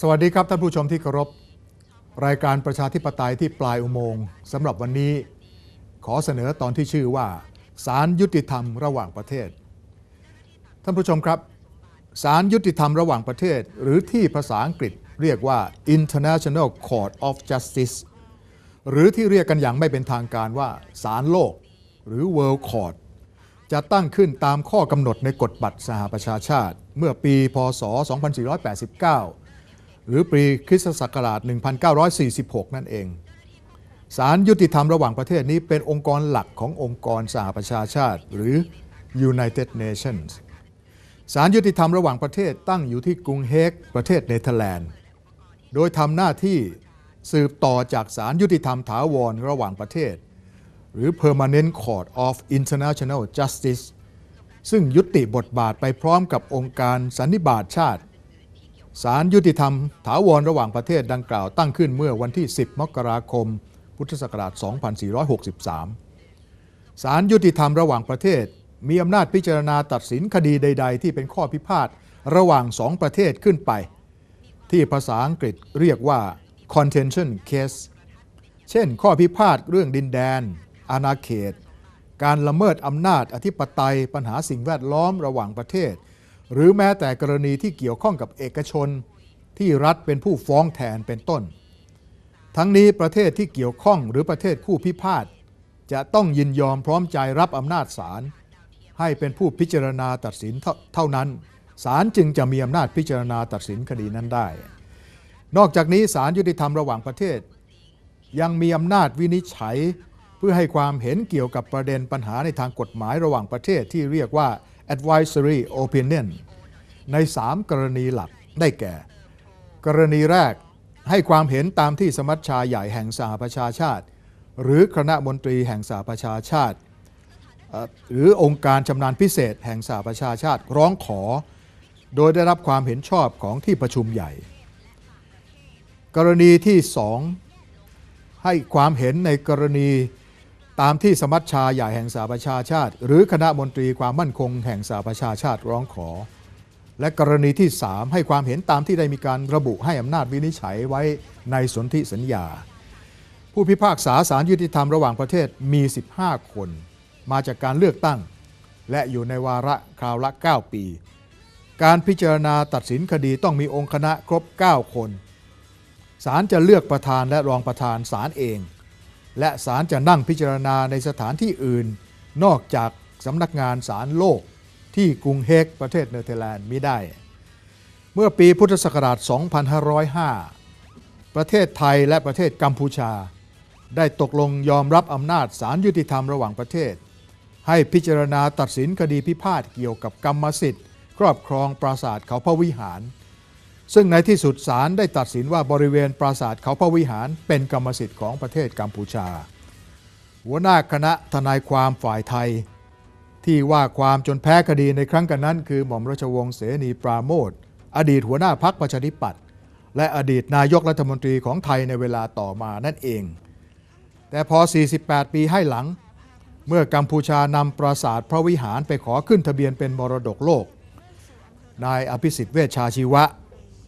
สวัสดีครับท่านผู้ชมที่เคารพ รายการประชาธิปไตยที่ปลายอุโมงค์สำหรับวันนี้ ขอเสนอตอนที่ชื่อว่าศาลยุติธรรมระหว่างประเทศ ท่านผู้ชมครับศาลยุติธรรมระหว่างประเทศ หรือที่ภาษาอังกฤษเรียกว่า International Court of Justice หรือที่เรียกกันอย่างไม่เป็นทางการว่าศาลโลก หรือ World Court จะตั้งขึ้นตามข้อกำหนดในกฎบัตรสหประชาชาติ เมื่อปี พศ 2489 หรือปีคริสตศักราช 1946 นั่นเองศาลยุติธรรมระหว่างประเทศนี้เป็นองค์กรหลักขององค์กรสหประชาชาติ หรือ United Nations ศาลยุติธรรมระหว่างประเทศตั้งอยู่ที่กรุงเฮกประเทศเนเธอร์แลนด์ โดยทำหน้าที่สืบต่อจากศาลยุติธรรมถาวรระหว่างประเทศ หรือ Permanent Court of International Justice ซึ่งยุติบทบาทไปพร้อมกับองค์การสันนิบาตชาติ ศาลยุติธรรม ถาวรระหว่างประเทศดังกล่าวตั้งขึ้นเมื่อวันที่ 10 มกราคม พุทธศักราช 2463 ศาลยุติธรรมระหว่างประเทศมีอำนาจพิจารณาตัดสินคดีใด ๆ ที่เป็นข้อพิพาทระหว่างสองประเทศขึ้นไป ที่ภาษาอังกฤษเรียกว่า contention case เช่น ข้อพิพาทเรื่องดินแดน อาณาเขต การละเมิดอำนาจอธิปไตยปัญหาสิ่งแวดล้อมระหว่างประเทศ หรือแม้แต่กรณีที่เกี่ยวข้องกับเอกชน ที่รัฐเป็นผู้ฟ้องแทนเป็นต้น ทั้งนี้ประเทศที่เกี่ยวข้องหรือประเทศคู่พิพาทจะต้องยินยอมพร้อมใจรับอำนาจศาลให้เป็นผู้พิจารณาตัดสินเท่านั้นศาลจึงจะมีอำนาจพิจารณาตัดสินคดีนั้นได้ นอกจากนี้ศาลยุติธรรมระหว่างประเทศ ยังมีอำนาจวินิจฉัย เพื่อให้ความเห็นเกี่ยวกับประเด็นปัญหาในทางกฎหมายระหว่างประเทศที่เรียกว่า advisory opinion ใน 3 กรณีหลักได้แก่ กรณีแรกให้ความเห็นตามที่สมัชชาใหญ่แห่งสหประชาชาติ หรือคณะมนตรีแห่งสหประชาชาติหรือองค์การชำนาญพิเศษแห่งสหประชาชาติร้องขอ โดยได้รับความเห็นชอบของที่ประชุมใหญ่ กรณีที่ 2 ให้ความเห็นในกรณี ตามที่สมัชชาใหญ่แห่งสหประชาชาติ หรือคณะมนตรีความมั่นคงแห่งสหประชาชาติร้องขอ และกรณีที่ 3 ให้ความเห็นตามที่ได้มีการระบุให้อำนาจวินิจฉัยไว้ในสนธิสัญญา ผู้พิพากษาศาลยุติธรรมระหว่างประเทศมี 15 คน มาจากการเลือกตั้ง และอยู่ในวาระคราวละ 9 ปี การพิจารณาตัดสินคดีต้องมีองค์คณะครบ 9 คนศาลจะเลือกประธานและรองประธานศาลเอง และศาลจะนั่งพิจารณาในสถานที่อื่น นอกจากสำนักงานศาลโลกที่กรุงเฮกประเทศเนเธอร์แลนด์มิได้ เมื่อปีพุทธศักราช 2505 ประเทศไทยและประเทศกัมพูชา ได้ตกลงยอมรับอำนาจศาลยุติธรรมระหว่างประเทศ ให้พิจารณาตัดสินคดีพิพาทเกี่ยวกับกรรมสิทธิ์ ครอบครองปราสาทเขาพระวิหาร ซึ่งในที่สุดศาลได้ตัดสินว่าบริเวณปราสาทเขาพระวิหารเป็นกรรมสิทธิ์ของประเทศกัมพูชา หัวหน้าคณะทนายความฝ่ายไทย ที่ว่าความจนแพ้คดีในครั้งกันนั้น คือหม่อมราชวงศ์เสนีปราโมทอดีตหัวหน้าพักประชาธิปัตย์และอดีตนายกรัฐมนตรีของไทยในเวลาต่อมานั่นเอง แต่พอ 48 ปีให้หลัง เมื่อกัมพูชานำปราสาทพระวิหารไปขอขึ้นทะเบียนเป็นมรดกโลก นายอภิสิทธิ์เวชชาชีวะ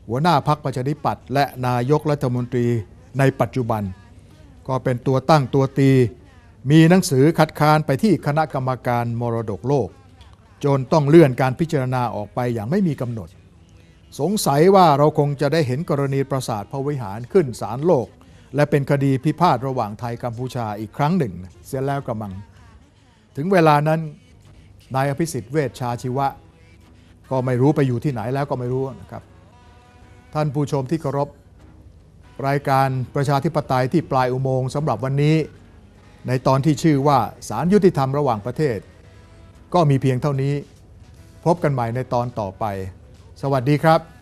หัวหน้าพักประชาธิปัตย์และนายกรัฐมนตรีในปัจจุบัน ก็เป็นตัวตั้งตัวตี มีหนังสือคัดค้านไปที่คณะกรรมการมรดกโลก จนต้องเลื่อนการพิจารณาออกไปอย่างไม่มีกำหนด สงสัยว่าเราคงจะได้เห็นกรณีปราสาทพระวิหารขึ้นศาลโลก และเป็นคดีพิพาทระหว่างไทยกัมพูชาอีกครั้งหนึ่ง เสียแล้วกระมัง ถึงเวลานั้นนายอภิสิทธิ์เวชชาชีวะ ก็ไม่รู้ไปอยู่ที่ไหนแล้วก็ไม่รู้นะครับ ท่านผู้ชมที่เคารพรายการประชาธิปไตยที่ปลายอุโมงค์สำหรับวันนี้ ในตอนที่ชื่อว่าสารยุติธรรมระหว่างประเทศ ก็มีเพียงเท่านี้ พบกันใหม่ในตอนต่อไป สวัสดีครับ